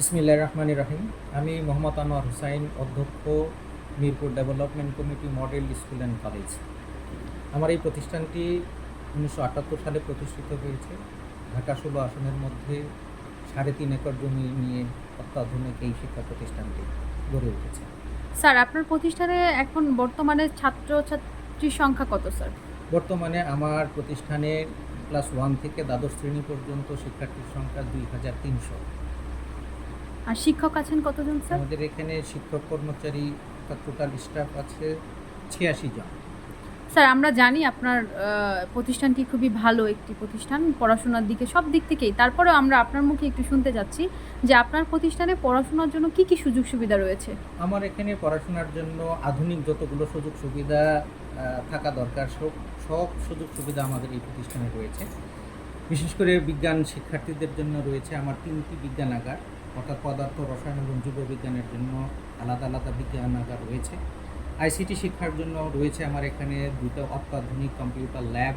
বিসমিল্লাহ রহমান রাহিম। আমি মোহাম্মদ আনোয়ার হুসাইন অধ্যক্ষ Mirpur development committee model school and college. আমার এই প্রতিষ্ঠানটি উনিশশো আটাত্তর সালে প্রতিষ্ঠিত হয়েছে। ঢাকা ষোলো আসনের মধ্যে সাড়ে তিন একর জমি নিয়ে অত্যাধুনিক এই শিক্ষা প্রতিষ্ঠানটি গড়ে উঠেছে। স্যার আপনার প্রতিষ্ঠানে এখন বর্তমানে ছাত্র ছাত্রীর সংখ্যা কত স্যার? বর্তমানে আমার প্রতিষ্ঠানে ক্লাস ওয়ান থেকে দ্বাদশ শ্রেণি পর্যন্ত শিক্ষার্থীর সংখ্যা দুই হাজার তিনশো। আর শিক্ষক আছেন কতজন স্যার? আমাদের এখানে শিক্ষক কর্মচারী টোটাল স্টাফ আছে ছিয়াশি জন। স্যার আমরা জানি আপনার প্রতিষ্ঠানটি খুবই ভালো একটি প্রতিষ্ঠান পড়াশোনার দিকে সব দিক থেকেই। তারপরেও আমরা আপনার মুখে একটু শুনতে যাচ্ছি যে আপনার প্রতিষ্ঠানে পড়াশোনার জন্য কি কি সুযোগ সুবিধা রয়েছে? আমার এখানে পড়াশোনার জন্য আধুনিক যতগুলো সুযোগ সুবিধা থাকা দরকার সব সব সুযোগ সুবিধা আমাদের এই প্রতিষ্ঠানে রয়েছে। বিশেষ করে বিজ্ঞান শিক্ষার্থীদের জন্য রয়েছে আমার তিনটি বিজ্ঞানাগার। অর্থাৎ পদার্থ, রসায়ন এবং জীববিজ্ঞানের জন্য আলাদা আলাদা বিজ্ঞানাগার রয়েছে। আইসিটি শিক্ষার জন্য রয়েছে আমার এখানে দুটো অত্যাধুনিক কম্পিউটার ল্যাব।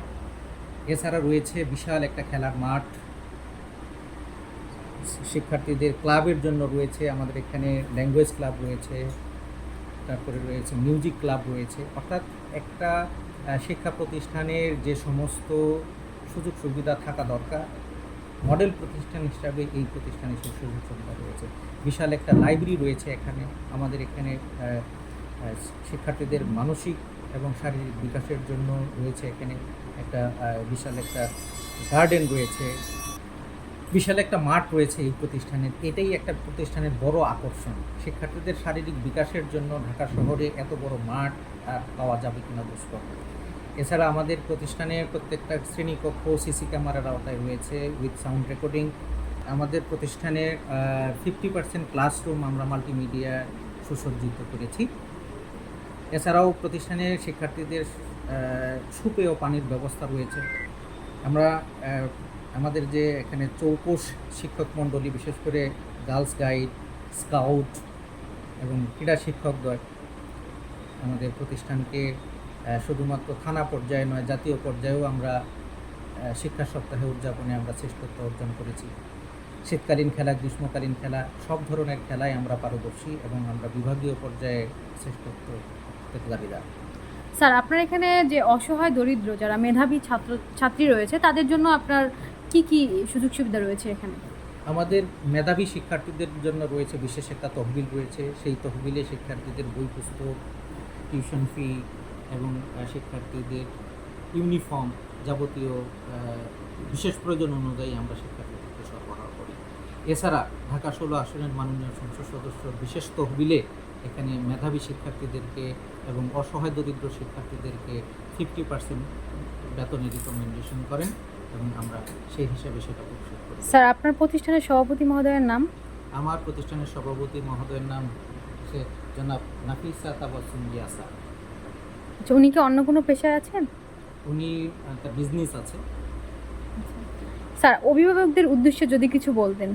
এছাড়া রয়েছে বিশাল একটা খেলার মাঠ। শিক্ষার্থীদের ক্লাবের জন্য রয়েছে আমাদের এখানে ল্যাঙ্গুয়েজ ক্লাব রয়েছে, তারপরে রয়েছে মিউজিক ক্লাব রয়েছে। অর্থাৎ একটা শিক্ষা প্রতিষ্ঠানের যে সমস্ত সুযোগ সুবিধা থাকা দরকার মডেল প্রতিষ্ঠান হিসাবে এই প্রতিষ্ঠানে সেই সুযোগ সুবিধা রয়েছে। বিশাল একটা লাইব্রেরি রয়েছে এখানে। আমাদের এখানে শিক্ষার্থীদের মানসিক এবং শারীরিক বিকাশের জন্য রয়েছে এখানে একটা বিশাল একটা গার্ডেন রয়েছে। বিশাল একটা মাঠ রয়েছে এই প্রতিষ্ঠানের এটাই একটা প্রতিষ্ঠানের বড় আকর্ষণ। শিক্ষার্থীদের শারীরিক বিকাশের জন্য ঢাকা শহরে এত বড় মাঠ আর পাওয়া যাবে কিনা দুষ্কর। এছাড়া আমাদের প্রতিষ্ঠানে প্রত্যেকটা শ্রেণীকক্ষ সিসি ক্যামেরার আওতায় রয়েছে উইথ সাউন্ড রেকর্ডিং আমাদের প্রতিষ্ঠানের ফিফটি পার্সেন্ট ক্লাসরুম আমরা মাল্টিমিডিয়া সুসজ্জিত করেছি। এছাড়াও প্রতিষ্ঠানের শিক্ষার্থীদের সুপেয় পানির ব্যবস্থা রয়েছে। আমরা আমাদের যে এখানে চৌকোষ শিক্ষক মণ্ডলী, বিশেষ করে গার্লস গাইড স্কাউট এবং ক্রীড়া শিক্ষকদ্বয় আমাদের প্রতিষ্ঠানকে শুধুমাত্র থানা পর্যায়ে নয় জাতীয় পর্যায়েও আমরা শিক্ষা সপ্তাহে উদযাপনে আমরা শ্রেষ্ঠত্ব অর্জন করেছি। শীতকালীন খেলা গ্রীষ্মকালীন খেলা সব ধরনের খেলায় আমরা পারদর্শী এবং আমরা বিভাগীয় পর্যায়ে শ্রেষ্ঠত্ব দাবিদার স্যার আপনার এখানে যে অসহায় দরিদ্র যারা মেধাবী ছাত্র ছাত্রী রয়েছে তাদের জন্য আপনার কি কি সুযোগ সুবিধা রয়েছে এখানে? আমাদের মেধাবী শিক্ষার্থীদের জন্য রয়েছে বিশেষ একটা তহবিল রয়েছে। সেই তহবিলে শিক্ষার্থীদের বই পুস্তক টিউশন ফি এবং শিক্ষার্থীদের ইউনিফর্ম যাবতীয় বিশেষ প্রয়োজন অনুযায়ী আমরা শিক্ষার্থীদেরকে সরবরাহ করি। এছাড়া ঢাকা ষোলো আসনের মাননীয় সংসদ সদস্য বিশেষ তহবিলে এখানে মেধাবী শিক্ষার্থীদেরকে এবং অসহায় দরিদ্র শিক্ষার্থীদেরকে ফিফটি পার্সেন্ট বেতনের রিকমেন্ডেশন করেন এবং আমরা সেই হিসাবে সেটা পরিশোধ করি। স্যার আপনার প্রতিষ্ঠানের সভাপতি মহোদয়ের নাম? আমার প্রতিষ্ঠানের সভাপতি মহোদয়ের নাম হচ্ছে জনাব নাফিসা তাবাসুম ইয়াসা আচ্ছা, উনি কি অন্য কোনো পেশায় আছেন? উনি একটা বিজনেস আছে। স্যার অভিভাবকদের উদ্দেশ্যে যদি কিছু বলতেন।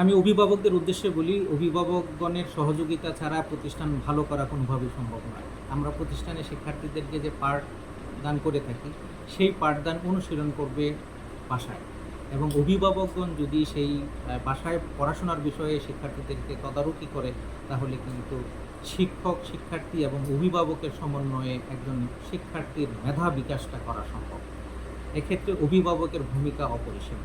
আমি অভিভাবকদের উদ্দেশ্যে বলি অভিভাবকগণের সহযোগিতা ছাড়া প্রতিষ্ঠান ভালো করা কোনোভাবেই সম্ভব নয়। আমরা প্রতিষ্ঠানে শিক্ষার্থীদেরকে যে পাঠ দান করে থাকি সেই পাঠদান অনুশীলন করবে বাসায়। এবং অভিভাবকগণ যদি সেই বাসায় পড়াশোনার বিষয়ে শিক্ষার্থীদেরকে তদারকি করে, তাহলে কিন্তু শিক্ষক, শিক্ষার্থী এবং অভিভাবকের সমন্বয়ে একজন শিক্ষার্থীর মেধা বিকাশটা করা সম্ভব। এক্ষেত্রে অভিভাবকের ভূমিকা অপরিসীম।